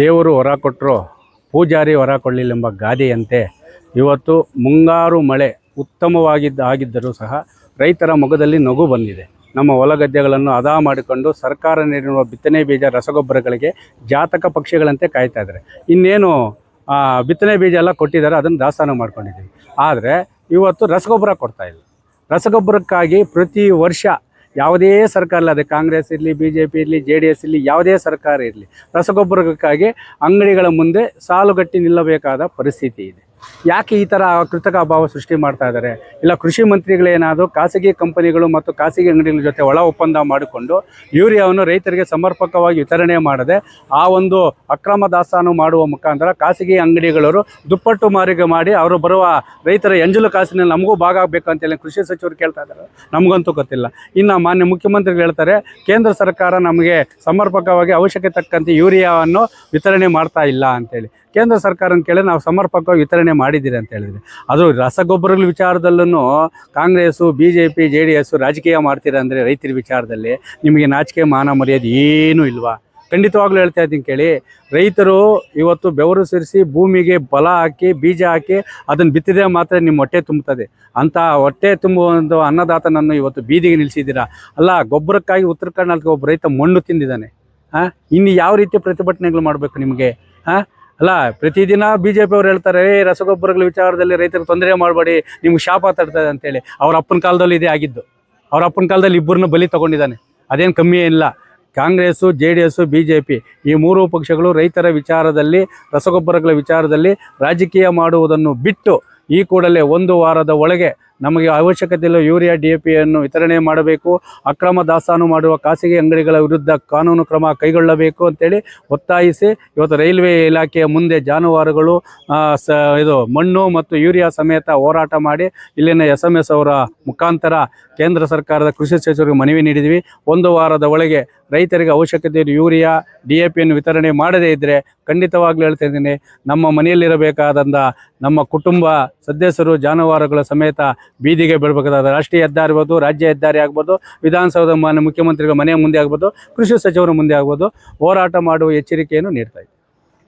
ದೇವರು ಹೊರ ಕೊಟ್ಟರು ಪೂಜಾರಿ ಹೊರ ಕೊಡಲಿಲ್ಲೆಂಬ ಗಾದೆಯಂತೆ ಇವತ್ತು ಮುಂಗಾರು ಮಳೆ ಉತ್ತಮವಾಗಿದ್ದ ಆಗಿದ್ದರೂ ಸಹ ರೈತರ ಮೊಗದಲ್ಲಿ ನಗು ಬಂದಿದೆ. ನಮ್ಮ ಹೊಲ ಗದ್ದೆಗಳನ್ನು ಅದಾ ಮಾಡಿಕೊಂಡು ಸರ್ಕಾರ ನೀಡಿರುವ ಬಿತ್ತನೆ ಬೀಜ ರಸಗೊಬ್ಬರಗಳಿಗೆ ಜಾತಕ ಪಕ್ಷಿಗಳಂತೆ ಕಾಯ್ತಾ ಇದ್ದಾರೆ. ಇನ್ನೇನು ಬಿತ್ತನೆ ಬೀಜ ಎಲ್ಲ ಕೊಟ್ಟಿದ್ದಾರೆ, ಅದನ್ನು ದಾಸ್ತಾನು ಮಾಡ್ಕೊಂಡಿದ್ದೀವಿ. ಆದರೆ ಇವತ್ತು ರಸಗೊಬ್ಬರ ಕೊಡ್ತಾ ಇಲ್ಲ. ರಸಗೊಬ್ಬರಕ್ಕಾಗಿ ಪ್ರತಿ ವರ್ಷ ಯಾವುದೇ ಸರ್ಕಾರ ಇಲ್ಲ ಕಾಂಗ್ರೆಸ್ ಇರಲಿ ಬಿ ಜೆ ಪಿ ಇರಲಿ, ಜೆ ಡಿ ಎಸ್ ಇರಲಿ, ಯಾವುದೇ ಸರ್ಕಾರ ಇರಲಿ ರಸಗೊಬ್ಬರಕ್ಕಾಗಿ ಅಂಗಡಿಗಳ ಮುಂದೆ ಸಾಲುಗಟ್ಟಿ ನಿಲ್ಲಬೇಕಾದ ಪರಿಸ್ಥಿತಿ ಇದೆ. ಯಾಕೆ ಈ ಥರ ಕೃತಕ ಅಭಾವ ಸೃಷ್ಟಿ ಮಾಡ್ತಾ ಇದ್ದಾರೆ? ಇಲ್ಲ, ಕೃಷಿ ಮಂತ್ರಿಗಳೇನಾದರೂ ಖಾಸಗಿ ಕಂಪನಿಗಳು ಮತ್ತು ಖಾಸಗಿ ಅಂಗಡಿಗಳ ಜೊತೆ ಒಳ ಒಪ್ಪಂದ ಮಾಡಿಕೊಂಡು ಯೂರಿಯಾವನ್ನು ರೈತರಿಗೆ ಸಮರ್ಪಕವಾಗಿ ವಿತರಣೆ ಮಾಡದೆ ಆ ಒಂದು ಅಕ್ರಮ ದಾಸ್ತಾನು ಮಾಡುವ ಮುಖಾಂತರ ಖಾಸಗಿ ಅಂಗಡಿಗಳವರು ದುಪ್ಪಟ್ಟು ಮಾರಿಗೆ ಮಾಡಿ ಅವರು ಬರುವ ರೈತರ ಎಂಜಲು ಕಾಸಿನಲ್ಲಿ ನಮಗೂ ಭಾಗ ಆಗಬೇಕು ಅಂತೇಳಿ ಕೃಷಿ ಸಚಿವರು ಕೇಳ್ತಾ ಇದ್ದಾರೆ. ನಮಗಂತೂ ಗೊತ್ತಿಲ್ಲ. ಇನ್ನು ಮಾನ್ಯ ಮುಖ್ಯಮಂತ್ರಿಗಳು ಹೇಳ್ತಾರೆ, ಕೇಂದ್ರ ಸರ್ಕಾರ ನಮಗೆ ಸಮರ್ಪಕವಾಗಿ ಅವಶ್ಯಕತೆ ತಕ್ಕಂತೆ ಯೂರಿಯಾವನ್ನು ವಿತರಣೆ ಮಾಡ್ತಾ ಇಲ್ಲ ಅಂತೇಳಿ ಕೇಂದ್ರ ಸರ್ಕಾರನ ಕೇಳಿ ನಾವು ಸಮರ್ಪಕವಾಗಿ ವಿತರಣೆ ಮಾಡಿದ್ದೀರಿ ಅಂತ ಹೇಳಿದ್ರೆ. ಅದು ರಸಗೊಬ್ಬರಗಳ ವಿಚಾರದಲ್ಲೂ Congress B J P J D S ರಾಜಕೀಯ ಮಾಡ್ತೀರಾ ಅಂದರೆ ರೈತರ ವಿಚಾರದಲ್ಲಿ ನಿಮಗೆ ನಾಚಿಕೆ, ಮಾನ, ಮರ್ಯಾದೆ ಏನೂ ಇಲ್ವಾ? ಖಂಡಿತವಾಗ್ಲೂ ಹೇಳ್ತಾ ಇದ್ದೀನಿ ಕೇಳಿ. ರೈತರು ಇವತ್ತು ಬೆವರು ಸುರಿಸಿ ಭೂಮಿಗೆ ಬಲ ಹಾಕಿ, ಬೀಜ ಹಾಕಿ ಅದನ್ನು ಬಿತ್ತಿದ್ರೆ ಮಾತ್ರ ನಿಮ್ಮ ಹೊಟ್ಟೆ ತುಂಬುತ್ತದೆ. ಅಂಥ ಹೊಟ್ಟೆ ತುಂಬುವಂಥ ಅನ್ನದಾತನನ್ನು ಇವತ್ತು ಬೀದಿಗೆ ನಿಲ್ಲಿಸಿದ್ದೀರಾ ಅಲ್ಲ, ಗೊಬ್ಬರಕ್ಕಾಗಿ ಉತ್ತರ ಕರ್ನಾಟಕ ಒಬ್ಬ ರೈತ ಮಣ್ಣು ತಿಂದಿದ್ದಾನೆ. ಹಾಂ ಇನ್ನು ಯಾವ ರೀತಿ ಪ್ರತಿಭಟನೆಗಳು ಮಾಡಬೇಕು ನಿಮಗೆ? ಹಾಂ ಅಲ್ಲ, ಪ್ರತಿದಿನ ಬಿ ಜೆ ಪಿಯವ್ರು ಹೇಳ್ತಾರೆ, ಏ, ರಸಗೊಬ್ಬರಗಳ ವಿಚಾರದಲ್ಲಿ ರೈತರಿಗೆ ತೊಂದರೆ ಮಾಡಬೇಡಿ, ನಿಮ್ಗೆ ಶಾಪ ತಡ್ತದೆ ಅಂತೇಳಿ. ಅವ್ರ ಅಪ್ಪನ ಕಾಲದಲ್ಲಿ ಇದೇ ಆಗಿದ್ದು. ಅವ್ರ ಅಪ್ಪನ ಕಾಲದಲ್ಲಿ ಇಬ್ಬರನ್ನ ಬಲಿ ತಗೊಂಡಿದ್ದಾನೆ. ಅದೇನು ಕಮ್ಮಿ ಇಲ್ಲ Congress, J D S B J P ಈ ಮೂರು ಪಕ್ಷಗಳು ರೈತರ ವಿಚಾರದಲ್ಲಿ, ರಸಗೊಬ್ಬರಗಳ ವಿಚಾರದಲ್ಲಿ ರಾಜಕೀಯ ಮಾಡುವುದನ್ನು ಬಿಟ್ಟು ಈ ಕೂಡಲೇ ಒಂದು ವಾರದ ಒಳಗೆ ನಮಗೆ ಅವಶ್ಯಕತೆ ಇಲ್ಲ, ಯೂರಿಯಾ, ಡಿ ಎ ಪಿಯನ್ನು ವಿತರಣೆ ಮಾಡಬೇಕು. ಅಕ್ರಮ ದಾಸ್ತಾನು ಮಾಡುವ ಖಾಸಗಿ ಅಂಗಡಿಗಳ ವಿರುದ್ಧ ಕಾನೂನು ಕ್ರಮ ಕೈಗೊಳ್ಳಬೇಕು ಅಂತೇಳಿ ಒತ್ತಾಯಿಸಿ ಇವತ್ತು ರೈಲ್ವೆ ಇಲಾಖೆಯ ಮುಂದೆ ಜಾನುವಾರುಗಳು ಸ, ಇದು ಮಣ್ಣು ಮತ್ತು ಯೂರಿಯಾ ಸಮೇತ ಹೋರಾಟ ಮಾಡಿ ಇಲ್ಲಿನ ಎಸ್ ಎಂ ಎಸ್ ಅವರ ಮುಖಾಂತರ ಕೇಂದ್ರ ಸರ್ಕಾರದ ಕೃಷಿ ಸಚಿವರಿಗೆ ಮನವಿ ನೀಡಿದ್ವಿ. ಒಂದು ವಾರದ ಒಳಗೆ ರೈತರಿಗೆ ಅವಶ್ಯಕತೆ ಯೂರಿಯಾ, ಡಿ ಎ ಪಿಯನ್ನು ವಿತರಣೆ ಮಾಡದೇ ಇದ್ದರೆ ಖಂಡಿತವಾಗ್ಲೂ ಹೇಳ್ತಾ ಇದ್ದೀನಿ, ನಮ್ಮ ಮನೆಯಲ್ಲಿರಬೇಕಾದಂಥ ನಮ್ಮ ಕುಟುಂಬ ಸದಸ್ಯರು, ಜಾನುವಾರುಗಳ ಸಮೇತ ಬೀದಿಗೆ ಬೀಳಬೇಕಾದ ರಾಷ್ಟ್ರೀಯ ಹೆದ್ದಾರಿ ಆಗ್ಬೋದು, ರಾಜ್ಯ ಹೆದ್ದಾರಿ ಆಗ್ಬೋದು ವಿಧಾನಸೌಧ ಮುಖ್ಯಮಂತ್ರಿಗಳ ಮನೆ ಮುಂದೆ ಆಗ್ಬೋದು, ಕೃಷಿ ಸಚಿವರ ಮುಂದೆ ಆಗ್ಬೋದು, ಹೋರಾಟ ಮಾಡುವ ಎಚ್ಚರಿಕೆಯನ್ನು ನೀಡ್ತಾ ಇದ್ದೀನಿ